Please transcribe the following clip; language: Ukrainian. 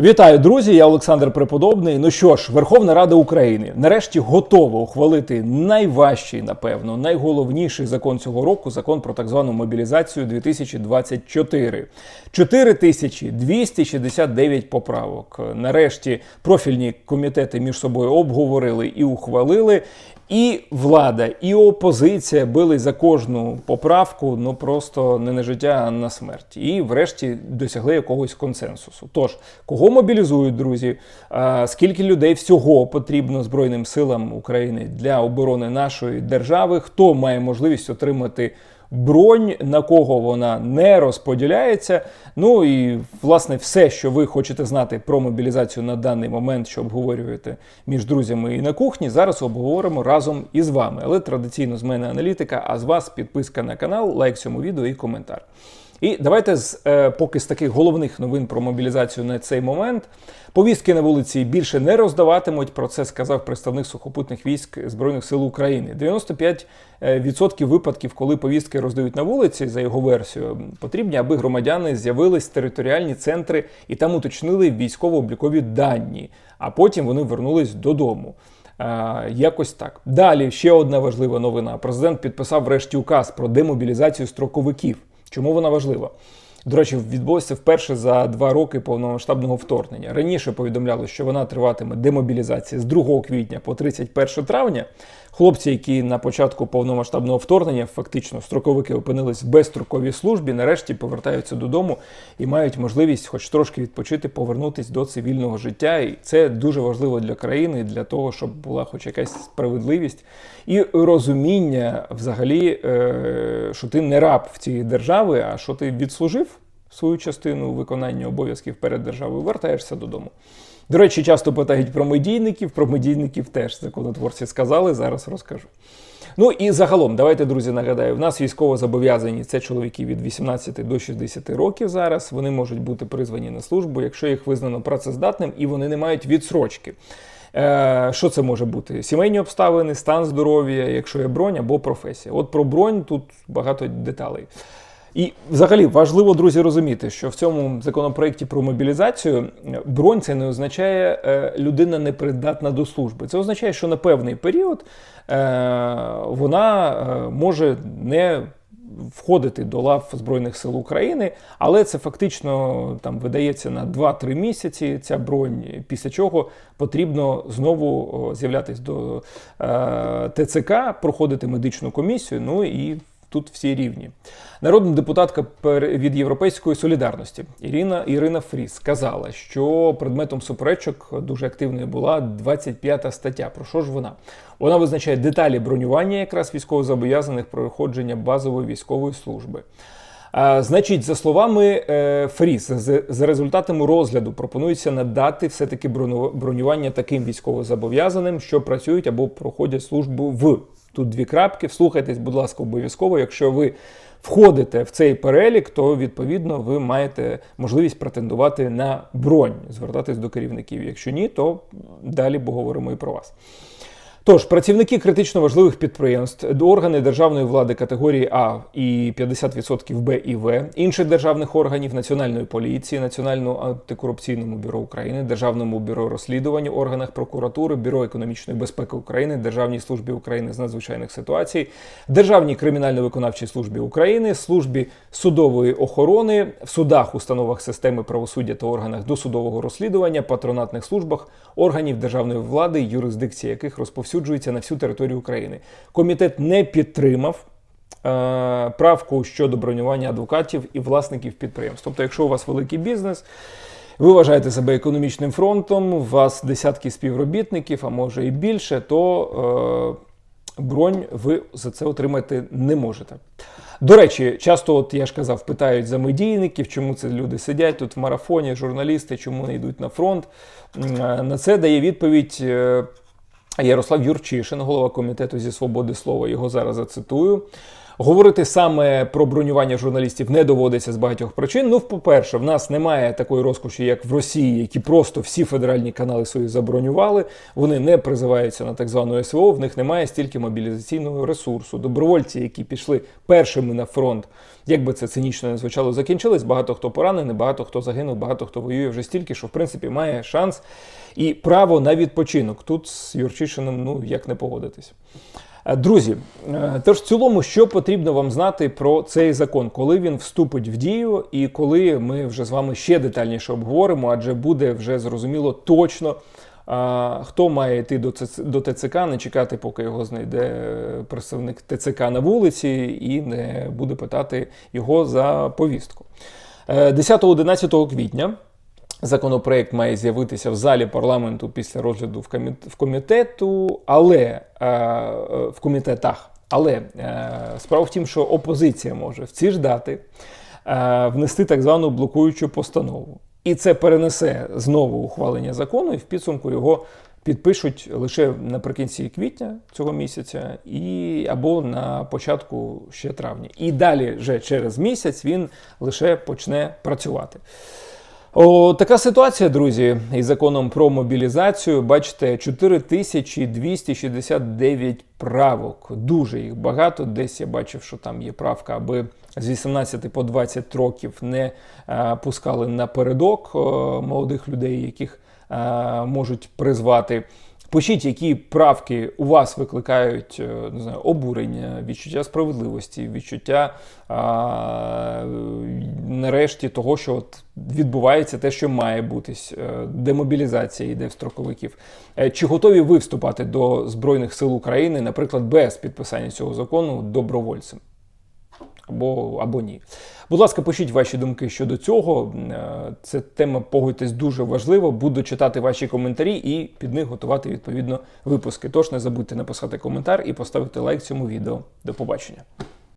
Вітаю, друзі! Я Олександр Преподобний. Ну що ж, Верховна Рада України нарешті готова ухвалити найважчий, напевно, найголовніший закон цього року закон про так звану мобілізацію 2024. 4269 поправок. Нарешті профільні комітети між собою обговорили і ухвалили. І влада, і опозиція били за кожну поправку, ну просто не на життя, а на смерть. І врешті досягли якогось консенсусу. Тож, кого мобілізують, друзі? Скільки людей всього потрібно Збройним силам України для оборони нашої держави? Хто має можливість отримати? Бронь, на кого вона не розподіляється. Ну і власне все, що ви хочете знати про мобілізацію на даний момент, що обговорюєте між друзями і на кухні, зараз обговоримо разом із вами. Але традиційно з мене аналітика, а з вас підписка на канал, лайк цьому відео і коментар. І давайте з е, поки з таких головних новин про мобілізацію на цей момент. Повістки на вулиці більше не роздаватимуть. Про це сказав представник сухопутних військ Збройних сил України. 95% випадків, коли повістки роздають на вулиці, за його версією, потрібні, аби громадяни з'явились територіальні центри і там уточнили військово-облікові дані, а потім вони вернулись додому. А, якось так. Далі ще одна важлива новина. Президент підписав врешті указ про демобілізацію строковиків. Чому вона важлива? До речі, відбулося вперше за два роки повномасштабного вторгнення. Раніше повідомляли, що вона триватиме демобілізація з 2 квітня по 31 травня. Хлопці, які на початку повномасштабного вторгнення, фактично строковики опинились в безстроковій службі, нарешті повертаються додому і мають можливість, хоч трошки відпочити, повернутися до цивільного життя. І це дуже важливо для країни, для того, щоб була хоч якась справедливість і розуміння, взагалі, е, що ти не раб в цій держави, а що ти відслужив свою частину виконання обов'язків перед державою, вертаєшся додому. До речі, часто питають про медійників, про медійників теж законотворці сказали, зараз розкажу. Ну і загалом, давайте, друзі, нагадаю, в нас військово зобов'язані це чоловіки від 18 до 60 років зараз. Вони можуть бути призвані на службу, якщо їх визнано працездатним і вони не мають відсрочки. Е, Що це може бути? Сімейні обставини, стан здоров'я, якщо є бронь або професія. От про бронь тут багато деталей. І взагалі важливо, друзі, розуміти, що в цьому законопроекті про мобілізацію бронь це не означає е, людина непридатна до служби. Це означає, що на певний період е, вона е, може не входити до лав Збройних сил України, але це фактично там видається на 2-3 місяці ця бронь, після чого потрібно знову з'являтися до ТЦК, проходити медичну комісію. Ну і Тут всі рівні. Народна депутатка від Європейської солідарності Ірина Ірина Фріс сказала, що предметом суперечок дуже активною була 25 стаття. Про що ж вона? Вона визначає деталі бронювання якраз військовозобов'язаних проходження базової військової служби. А, Значить, за словами е, Фріс, за, за результатами розгляду пропонується надати все-таки бронювання таким військовозобов'язаним, що працюють або проходять службу в Тут дві крапки. Вслухайтесь, будь ласка, обов'язково. Якщо ви входите в цей перелік, то відповідно ви маєте можливість претендувати на бронь, звертатись до керівників. Якщо ні, то далі поговоримо і про вас. Тож, працівники критично важливих підприємств, органи державної влади категорії А і 50% Б і В, інших державних органів Національної поліції, Національному антикорупційному бюро України, Державному бюро розслідувань, органах прокуратури, Бюро економічної безпеки України, Державній службі України з надзвичайних ситуацій, Державній кримінально-виконавчій службі України, службі судової охорони, в судах, установах системи правосуддя та органах досудового розслідування, патронатних службах, органів державної влади, юрисдикції яких розповсюджують розповсюджується на всю територію України. Комітет не підтримав. Е, правку щодо бронювання адвокатів і власників підприємств. Тобто, якщо у вас великий бізнес, ви вважаєте себе економічним фронтом, у вас десятки співробітників, а може і більше, то е, бронь ви за це отримати не можете. До речі, часто, от я ж казав, питають за медійників, чому це люди сидять тут в марафоні, журналісти, чому не йдуть на фронт. Е, на це дає відповідь. Ярослав Юрчишин, голова комітету зі свободи слова, його зараз зацитую. Говорити саме про бронювання журналістів не доводиться з багатьох причин. Ну, по-перше, в нас немає такої розкоші, як в Росії, які просто всі федеральні канали свої забронювали. Вони не призиваються на так звану СВО, в них немає стільки мобілізаційного ресурсу. Добровольці, які пішли першими на фронт, як би це цинічно не звучало, закінчились. Багато хто поранений, багато хто загинув, багато хто воює вже стільки, що в принципі має шанс і право на відпочинок. Тут з Юрчишиним, ну як не погодитись. Е, Друзі, е, тож в цілому, що потрібно вам знати про цей закон, коли він вступить в дію, і коли ми вже з вами ще детальніше обговоримо, адже буде вже зрозуміло точно, хто має йти до ТЦК, не чекати, поки його знайде представник ТЦК на вулиці, і не буде питати його за повістку. Е, 10-11 квітня. Законопроект має з'явитися в залі парламенту після розгляду в коміт- в комітету, але е, е, в комітетах. Але е, справа в тім, що опозиція може в ці ж дати внести так звану блокуючу постанову. І це перенесе знову ухвалення закону, і в підсумку його підпишуть лише наприкінці квітня цього місяця, і або на початку ще травня. І далі, вже через місяць, він лише почне працювати. О, така ситуація, друзі, із законом про мобілізацію. Бачите, 4269 правок. Дуже їх багато. Десь я бачив, що там є правка, аби з 18 по 20 років не а, пускали напередок о, молодих людей, яких а, можуть призвати. Пишіть, які правки у вас викликають е, не знаю, обурення, відчуття справедливості, відчуття а, нарешті того, що от відбувається те, що має бутись, е, демобілізація йде в строковиків. Е, Чи готові ви вступати до Збройних сил України, наприклад, без підписання цього закону добровольцем? Або, або ні. Будь ласка, пишіть ваші думки щодо цього. Е, Це тема погодьтесь дуже важлива. Буду читати ваші коментарі і під них готувати відповідно випуски. Тож не забудьте написати коментар і поставити лайк цьому відео. До побачення.